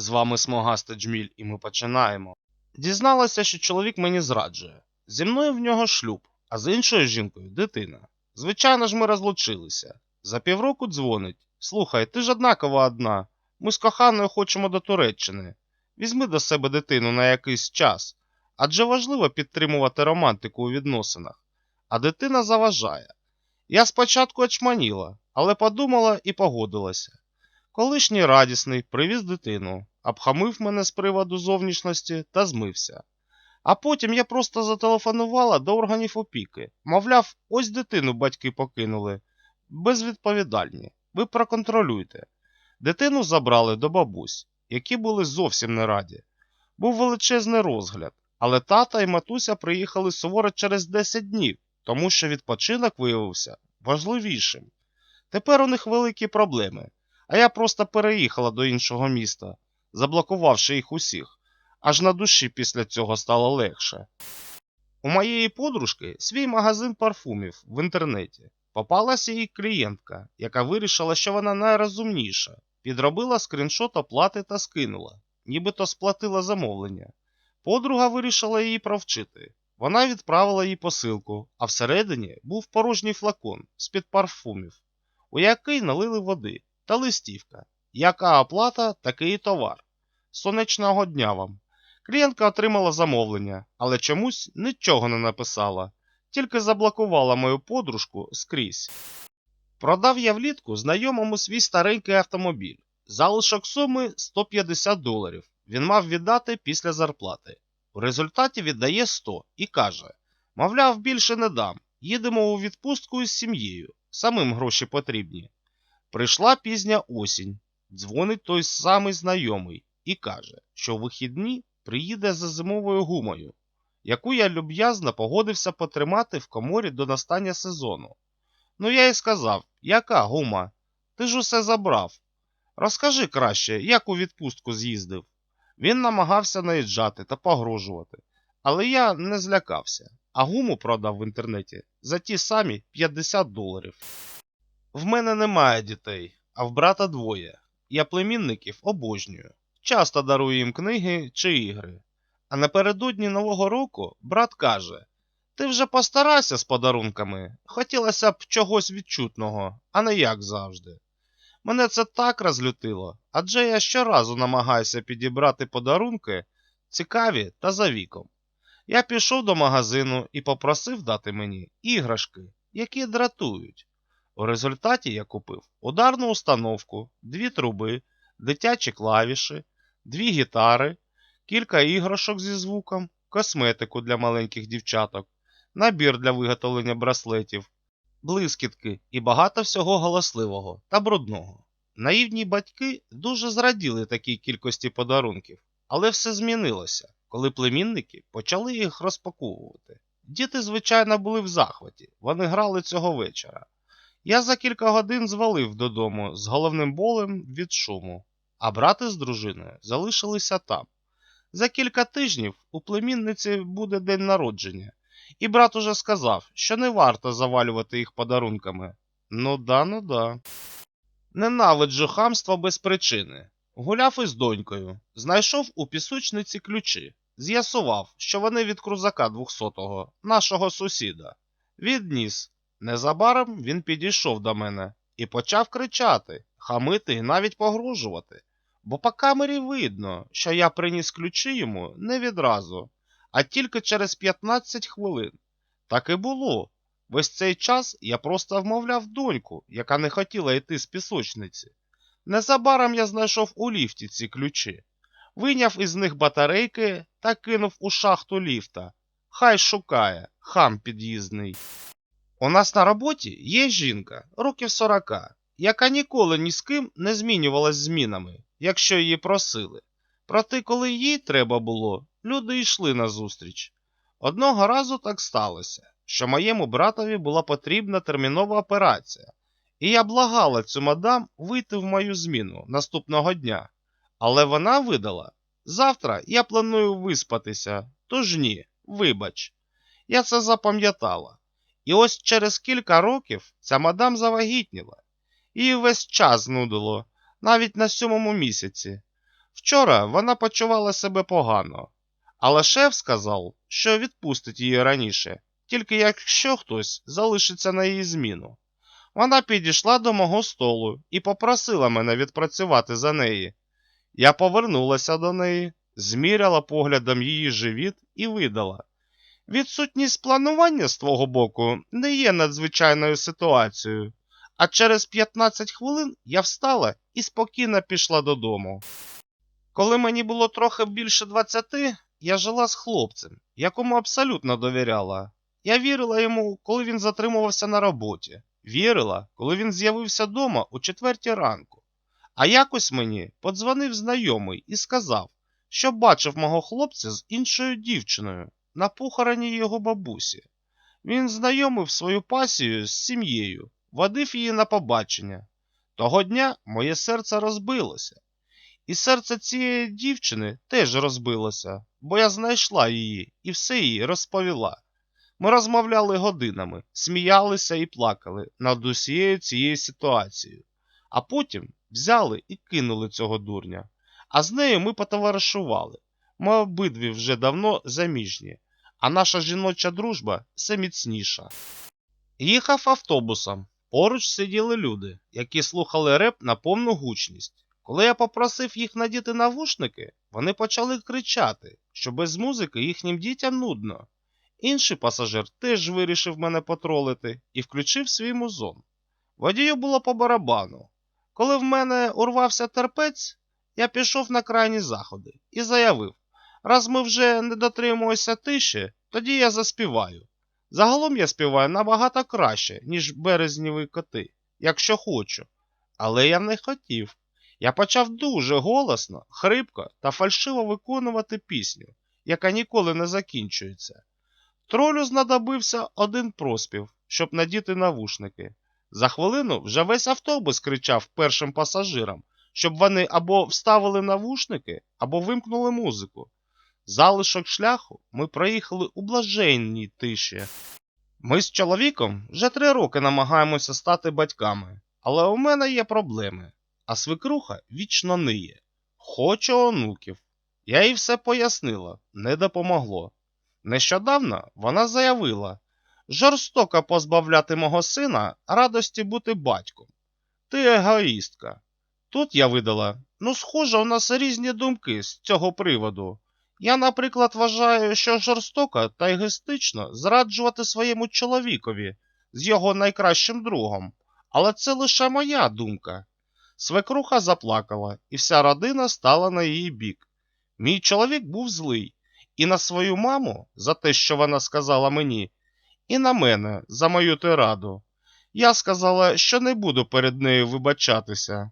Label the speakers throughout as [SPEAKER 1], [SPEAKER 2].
[SPEAKER 1] З вами смугаста джміль, і ми починаємо. Дізналася, що чоловік мені зраджує. Зі мною в нього шлюб, а з іншою жінкою дитина. Звичайно ж, ми розлучилися. За півроку дзвонить. Слухай, ти ж однакова одна. Ми з коханою хочемо до Туреччини. Візьми до себе дитину на якийсь час. Адже важливо підтримувати романтику у відносинах. А дитина заважає. Я спочатку очманіла, але подумала і погодилася. Колишній радісний привіз дитину, обхамив мене з приводу зовнішності та змився. А потім я просто зателефонувала до органів опіки. Мовляв, ось дитину батьки покинули. Безвідповідальні. Ви проконтролюйте. Дитину забрали до бабусь, які були зовсім не раді. Був величезний розгляд, але тата і матуся приїхали суворо через 10 днів, тому що відпочинок виявився важливішим. Тепер у них великі проблеми, а я просто переїхала до іншого міста, заблокувавши їх усіх. Аж на душі після цього стало легше. У моєї подружки свій магазин парфумів в інтернеті. Попалася їй клієнтка, яка вирішила, що вона найрозумніша, підробила скріншот оплати та скинула, нібито сплатила замовлення. Подруга вирішила її провчити. Вона відправила їй посилку, а всередині був порожній флакон з-під парфумів, у який налили води та листівка. Яка оплата, такий і товар. Сонячного дня вам. Клієнтка отримала замовлення, але чомусь нічого не написала, тільки заблокувала мою подружку скрізь. Продав я влітку знайомому свій старенький автомобіль. Залишок суми 150 доларів. Він мав віддати після зарплати. У результаті віддає 100 і каже: мовляв, більше не дам. Їдемо у відпустку із сім'єю. Самим гроші потрібні. Прийшла пізня осінь. Дзвонить той самий знайомий і каже, що в вихідні приїде за зимовою гумою, яку я люб'язно погодився потримати в коморі до настання сезону. Ну я й сказав, яка гума? Ти ж усе забрав. Розкажи краще, як у відпустку з'їздив. Він намагався наїжджати та погрожувати, але я не злякався, а гуму продав в інтернеті за ті самі 50 доларів. В мене немає дітей, а в брата двоє. Я племінників обожнюю. Часто дарую їм книги чи ігри. А напередодні Нового року брат каже: Ти вже постарався з подарунками, хотілося б чогось відчутного, а не як завжди. Мене це так розлютило, адже я щоразу намагаюся підібрати подарунки цікаві та за віком. Я пішов до магазину і попросив дати мені іграшки, які дратують. У результаті я купив ударну установку, дві труби, дитячі клавіші, дві гітари, кілька іграшок зі звуком, косметику для маленьких дівчаток, набір для виготовлення браслетів, блискітки і багато всього голосливого та брудного. Наївні батьки дуже зраділи такій кількості подарунків, але все змінилося, коли племінники почали їх розпаковувати. Діти, звичайно, були в захваті, вони грали цього вечора. Я за кілька годин звалив додому з головним болем від шуму, а брати з дружиною залишилися там. За кілька тижнів у племінниці буде день народження, і брат уже сказав, що не варто завалювати їх подарунками. Ну да, ну да. Ненавиджу хамство без причини. Гуляв із донькою, знайшов у пісочниці ключі, з'ясував, що вони від крузака 200-го, нашого сусіда. Відніс. Незабаром він підійшов до мене і почав кричати, хамити і навіть погрожувати. Бо по камері видно, що я приніс ключі йому не відразу, а тільки через 15 хвилин. Так і було. Весь цей час я просто вмовляв доньку, яка не хотіла йти з пісочниці. Незабаром я знайшов у ліфті ці ключі, вийняв із них батарейки та кинув у шахту ліфта. Хай шукає, хам під'їзний. У нас на роботі є жінка, років 40, яка ніколи ні з ким не змінювалась змінами, якщо її просили. Проте, коли їй треба було, люди йшли назустріч. Одного разу так сталося, що моєму братові була потрібна термінова операція, і я благала цю мадам вийти в мою зміну наступного дня. Але вона видала: завтра я планую виспатися, тож ні, вибач. Я це запам'ятала. І ось через кілька років ця мадам завагітніла. Її весь час знудило, навіть на сьомому місяці. Вчора вона почувала себе погано, але шеф сказав, що відпустить її раніше, тільки якщо хтось залишиться на її зміну. Вона підійшла до мого столу і попросила мене відпрацювати за неї. Я повернулася до неї, зміряла поглядом її живіт і видала. Відсутність планування з твого боку не є надзвичайною ситуацією, а через 15 хвилин я встала і спокійно пішла додому. Коли мені було трохи більше 20, я жила з хлопцем, якому абсолютно довіряла. Я вірила йому, коли він затримувався на роботі, вірила, коли він з'явився вдома о четвертій ранку. А якось мені подзвонив знайомий і сказав, що бачив мого хлопця з іншою дівчиною на похороні його бабусі. Він знайомив свою пасію з сім'єю, водив її на побачення. Того дня моє серце розбилося. І серце цієї дівчини теж розбилося, бо я знайшла її і все їй розповіла. Ми розмовляли годинами, сміялися і плакали над усією цією ситуацією, а потім взяли і кинули цього дурня. А з нею ми потоваришували. Ми обидві вже давно заміжні, а наша жіноча дружба все міцніша. Їхав автобусом. Поруч сиділи люди, які слухали реп на повну гучність. Коли я попросив їх надіти навушники, вони почали кричати, що без музики їхнім дітям нудно. Інший пасажир теж вирішив мене потролити і включив свій музон. Водію було по барабану. Коли в мене урвався терпець, я пішов на крайні заходи і заявив: раз ми вже не дотримуємося тиші, тоді я заспіваю. Загалом я співаю набагато краще, ніж березніві коти, якщо хочу. Але я не хотів. Я почав дуже голосно, хрипко та фальшиво виконувати пісню, яка ніколи не закінчується. Тролю знадобився один проспів, щоб надіти навушники. За хвилину вже весь автобус кричав першим пасажирам, щоб вони або вставили навушники, або вимкнули музику. Залишок шляху ми проїхали у блаженній тиші. Ми з чоловіком вже три роки намагаємося стати батьками, але у мене є проблеми, а свекруха вічно ниє. Хочу онуків. Я їй все пояснила, не допомогло. Нещодавно вона заявила жорстоко позбавляти мого сина радості бути батьком. Ти егоїстка. Тут я видала, ну, схоже, у нас різні думки з цього приводу. Я, наприклад, вважаю, що жорстоко та егоїстично зраджувати своєму чоловікові з його найкращим другом, але це лише моя думка. Свекруха заплакала, і вся родина стала на її бік. Мій чоловік був злий і на свою маму за те, що вона сказала мені, і на мене за мою тираду. Я сказала, що не буду перед нею вибачатися.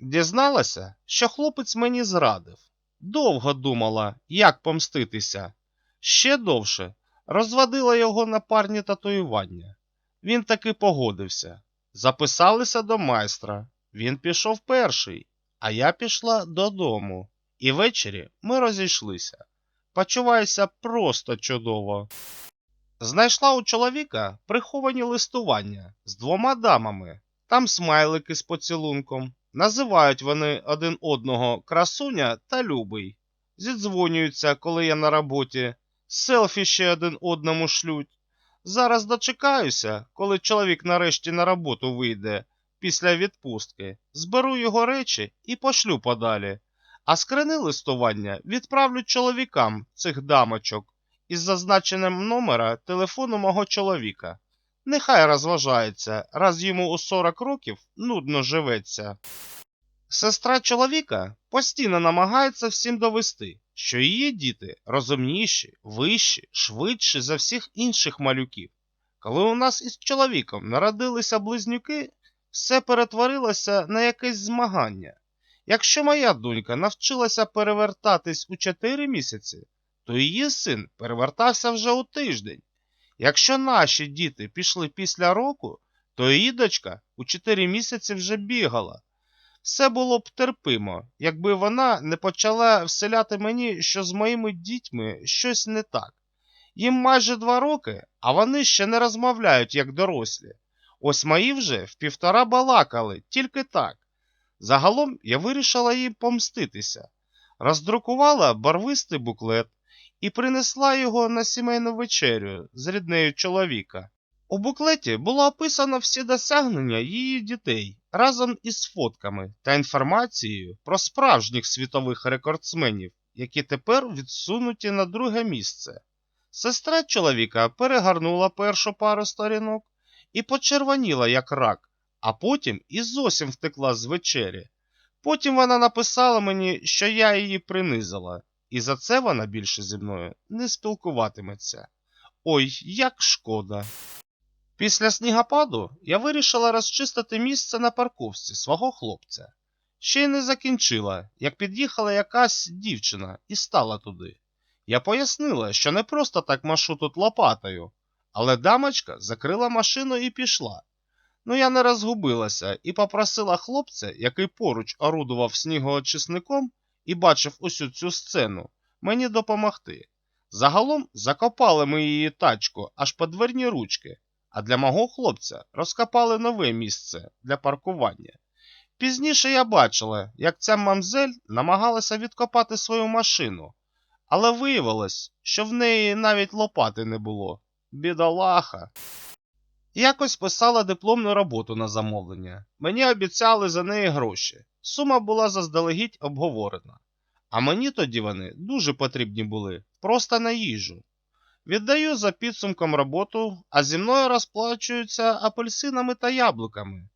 [SPEAKER 1] Дізналася, що хлопець мені зрадив. Довго думала, як помститися. Ще довше розводила його на парні татуювання. Він таки погодився. Записалися до майстра. Він пішов перший, а я пішла додому. І ввечері ми розійшлися. Почуваюся просто чудово. Знайшла у чоловіка приховані листування з двома дамами. Там смайлики з поцілунком. Називають вони один одного красуня та любий. Зідзвонюються, коли я на роботі, селфі ще один одному шлють. Зараз дочекаюся, коли чоловік нарешті на роботу вийде після відпустки, зберу його речі і пошлю подалі. А скрини листування відправлю чоловікам цих дамочок із зазначенням номера телефону мого чоловіка. Нехай розважається, раз йому у 40 років нудно живеться. Сестра чоловіка постійно намагається всім довести, що її діти розумніші, вищі, швидші за всіх інших малюків. Коли у нас із чоловіком народилися близнюки, все перетворилося на якесь змагання. Якщо моя донька навчилася перевертатись у 4 місяці, то її син перевертався вже у тиждень. Якщо наші діти пішли після року, то її дочка у 4 місяці вже бігала. Все було б терпимо, якби вона не почала вселяти мені, що з моїми дітьми щось не так. Їм майже два роки, а вони ще не розмовляють як дорослі. Ось мої вже в півтора балакали, тільки так. Загалом я вирішила їй помститися, роздрукувала барвистий буклет і принесла його на сімейну вечерю з ріднею чоловіка. У буклеті було описано всі досягнення її дітей разом із фотками та інформацією про справжніх світових рекордсменів, які тепер відсунуті на друге місце. Сестра чоловіка перегорнула першу пару сторінок і почервоніла як рак, а потім і зовсім втекла з вечері. Потім вона написала мені, що я її принизила, і за це вона більше зі мною не спілкуватиметься. Ой, як шкода. Після снігопаду я вирішила розчистити місце на парковці свого хлопця. Ще й не закінчила, як під'їхала якась дівчина і стала туди. Я пояснила, що не просто так машу тут лопатою, але дамочка закрила машину і пішла. Ну я не розгубилася і попросила хлопця, який поруч орудував снігоочисником і бачив усю цю сцену, мені допомогти. Загалом закопали ми її тачку аж по дверні ручки, а для мого хлопця розкопали нове місце для паркування. Пізніше я бачила, як ця мамзель намагалася відкопати свою машину, але виявилось, що в неї навіть лопати не було. Бідолаха. Якось писала дипломну роботу на замовлення. Мені обіцяли за неї гроші. Сума була заздалегідь обговорена. А мені тоді вони дуже потрібні були, просто на їжу. Віддаю за підсумком роботу, а зі мною розплачуються апельсинами та яблуками.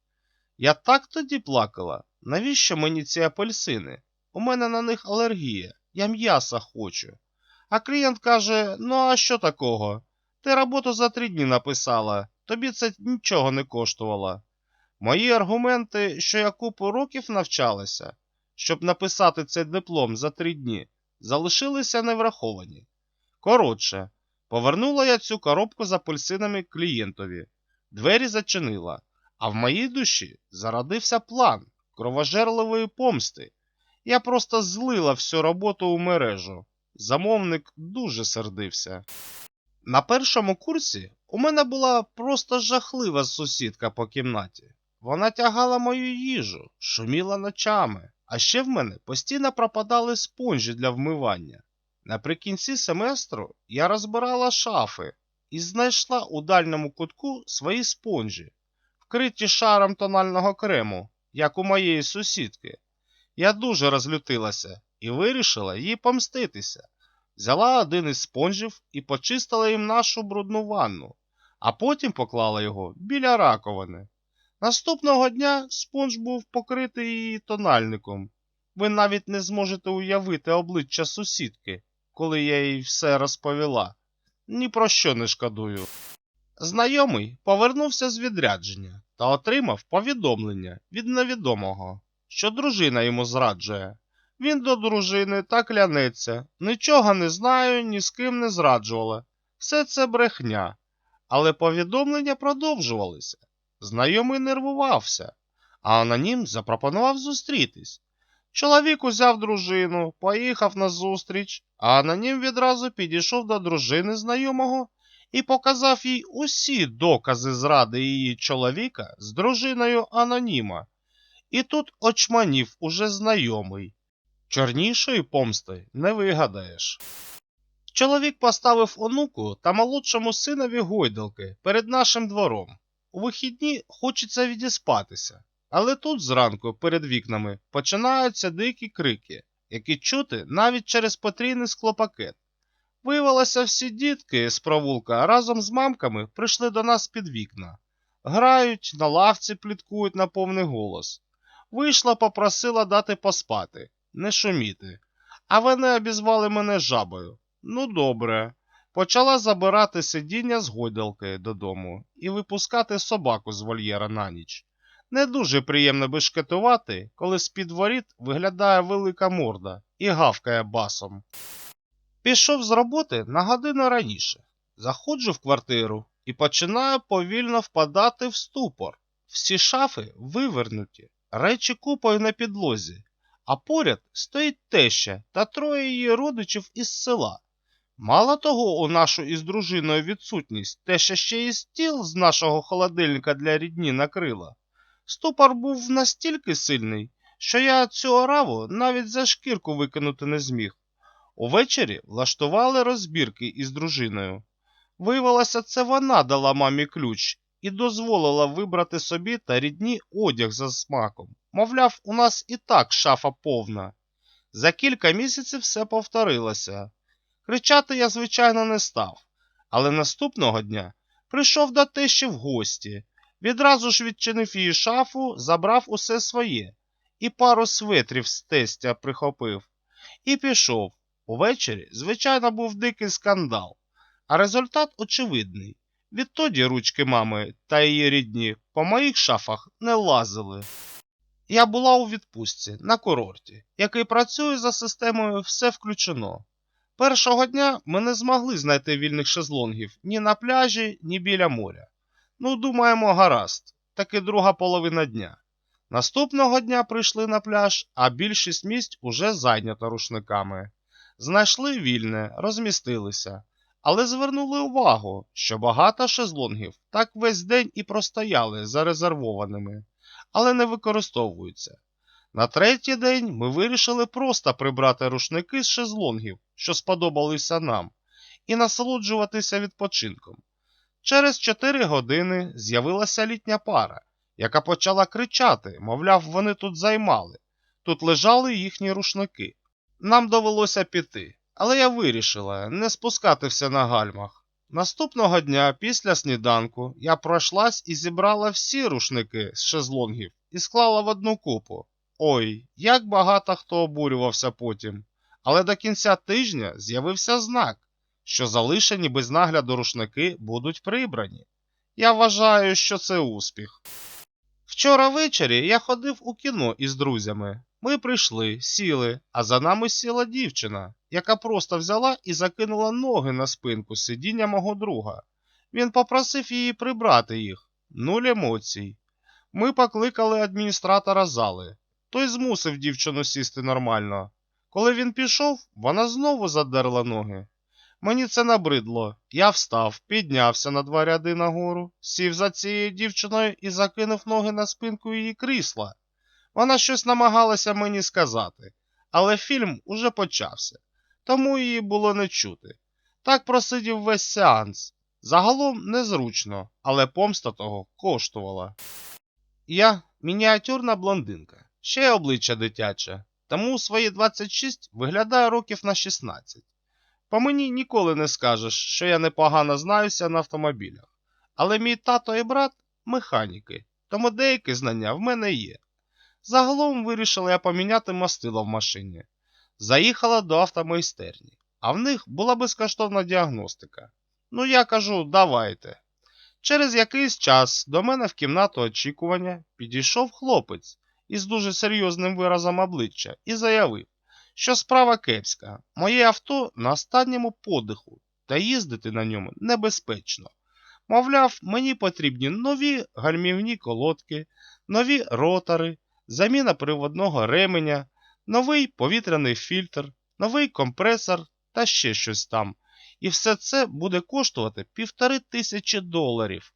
[SPEAKER 1] Я так тоді плакала. Навіщо мені ці апельсини? У мене на них алергія, я м'яса хочу. А клієнт каже: ну а що такого? Ти роботу за три дні написала, тобі це нічого не коштувало. Мої аргументи, що я купу років навчалася, щоб написати цей диплом за три дні, залишилися невраховані. Коротше, повернула я цю коробку з апельсинами клієнтові, двері зачинила, а в моїй душі зародився план кровожерливої помсти. Я просто злила всю роботу у мережу. Замовник дуже сердився. На першому курсі у мене була просто жахлива сусідка по кімнаті. Вона тягала мою їжу, шуміла ночами, а ще в мене постійно пропадали спонжі для вмивання. Наприкінці семестру я розбирала шафи і знайшла у дальньому кутку свої спонжі, вкриті шаром тонального крему, як у моєї сусідки. Я дуже розлютилася і вирішила їй помститися. Взяла один із спонжів і почистила їм нашу брудну ванну, а потім поклала його біля раковини. Наступного дня спонж був покритий її тональником. Ви навіть не зможете уявити обличчя сусідки, коли я їй все розповіла. Ні про що не шкодую. Знайомий повернувся з відрядження та отримав повідомлення від невідомого, що дружина йому зраджує. Він до дружини та клянеться, нічого не знаю, ні з ким не зраджувала. Все це брехня. Але повідомлення продовжувалися. Знайомий нервувався, а анонім запропонував зустрітись. Чоловік узяв дружину, поїхав на зустріч, а анонім відразу підійшов до дружини знайомого і показав їй усі докази зради її чоловіка з дружиною аноніма. І тут очманів уже знайомий. Чорнішої помсти не вигадаєш. Чоловік поставив онуку та молодшому синові гойдалки перед нашим двором. У вихідні хочеться відіспатися, але тут зранку перед вікнами починаються дикі крики, які чути навіть через потрійний склопакет. Виявилося, всі дітки з провулка разом з мамками прийшли до нас під вікна. Грають, на лавці пліткують на повний голос. Вийшла, попросила дати поспати, не шуміти. А вони обізвали мене жабою. Ну, добре. Почала забирати сидіння з гойдалки додому і випускати собаку з вольєра на ніч. Не дуже приємно бешкетувати, коли з-під воріт виглядає велика морда і гавкає басом. Пішов з роботи на годину раніше. Заходжу в квартиру і починаю повільно впадати в ступор. Всі шафи вивернуті, речі купою на підлозі, а поряд стоїть теща та троє її родичів із села. Мало того, у нашу із дружиною відсутність теща ще й стіл з нашого холодильника для рідні накрила. Ступор був настільки сильний, що я цю ораву навіть за шкірку викинути не зміг. Увечері влаштували розбірки із дружиною. Виявилося, це вона дала мамі ключ і дозволила вибрати собі та рідні одяг за смаком. Мовляв, у нас і так шафа повна. За кілька місяців все повторилося. Кричати я, звичайно, не став, але наступного дня прийшов до тещі в гості, відразу ж відчинив її шафу, забрав усе своє і пару светрів з тестя прихопив. І пішов. Увечері, звичайно, був дикий скандал, а результат очевидний. Відтоді ручки мами та її рідні по моїх шафах не лазили. Я була у відпустці на курорті, який працює за системою все включено. Першого дня ми не змогли знайти вільних шезлонгів ні на пляжі, ні біля моря. Ну, думаємо, гаразд, таки друга половина дня. Наступного дня прийшли на пляж, а більшість місць уже зайнято рушниками. Знайшли вільне, розмістилися, але звернули увагу, що багато шезлонгів так весь день і простояли зарезервованими, але не використовуються. На третій день ми вирішили просто прибрати рушники з шезлонгів, що сподобалися нам, і насолоджуватися відпочинком. Через 4 години з'явилася літня пара, яка почала кричати, мовляв, вони тут займали. Тут лежали їхні рушники. Нам довелося піти, але я вирішила не спускатися на гальмах. Наступного дня, після сніданку, я пройшлась і зібрала всі рушники з шезлонгів і склала в одну купу. Ой, як багато хто обурювався потім. Але до кінця тижня з'явився знак, що залишені без нагляду рушники будуть прибрані. Я вважаю, що це успіх. Вчора ввечері я ходив у кіно із друзями. Ми прийшли, сіли, а за нами сіла дівчина, яка просто взяла і закинула ноги на спинку сидіння мого друга. Він попросив її прибрати їх. Нуль емоцій. Ми покликали адміністратора зали. Той змусив дівчину сісти нормально. Коли він пішов, вона знову задерла ноги. Мені це набридло. Я встав, піднявся на два ряди нагору, сів за цією дівчиною і закинув ноги на спинку її крісла. Вона щось намагалася мені сказати, але фільм уже почався, тому її було не чути. Так просидів весь сеанс. Загалом незручно, але помста того коштувала. Я мініатюрна блондинка, ще й обличчя дитяче, тому у свої 26 виглядаю років на 16. По мені ніколи не скажеш, що я непогано знаюся на автомобілях. Але мій тато і брат механіки, тому деякі знання в мене є. Загалом вирішила я поміняти мастило в машині. Заїхала до автомайстерні, а в них була безкоштовна діагностика. Ну я кажу, давайте. Через якийсь час до мене в кімнату очікування підійшов хлопець із дуже серйозним виразом обличчя і заявив, що справа кепська, моє авто на останньому подиху, та їздити на ньому небезпечно. Мовляв, мені потрібні нові гальмівні колодки, нові ротори, заміна приводного ременя, новий повітряний фільтр, новий компресор та ще щось там. І все це буде коштувати півтори тисячі доларів.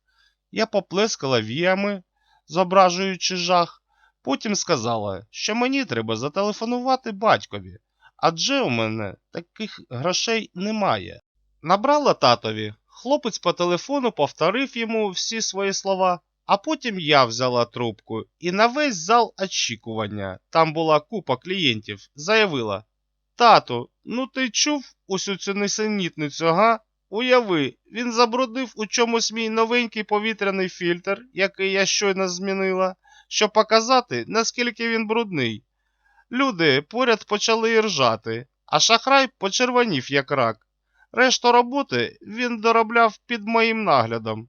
[SPEAKER 1] Я поплескала віями, зображуючи жах, потім сказала, що мені треба зателефонувати батькові, адже у мене таких грошей немає. Набрала татові, хлопець по телефону повторив йому всі свої слова, а потім я взяла трубку і на весь зал очікування, там була купа клієнтів, заявила Тату, ну ти чув усю цю несенітницю, га? Уяви, він забруднив у чомусь мій новенький повітряний фільтр, який я щойно змінила, щоб показати, наскільки він брудний. Люди поряд почали іржати, а шахрай почервонів як рак. Решту роботи він доробляв під моїм наглядом.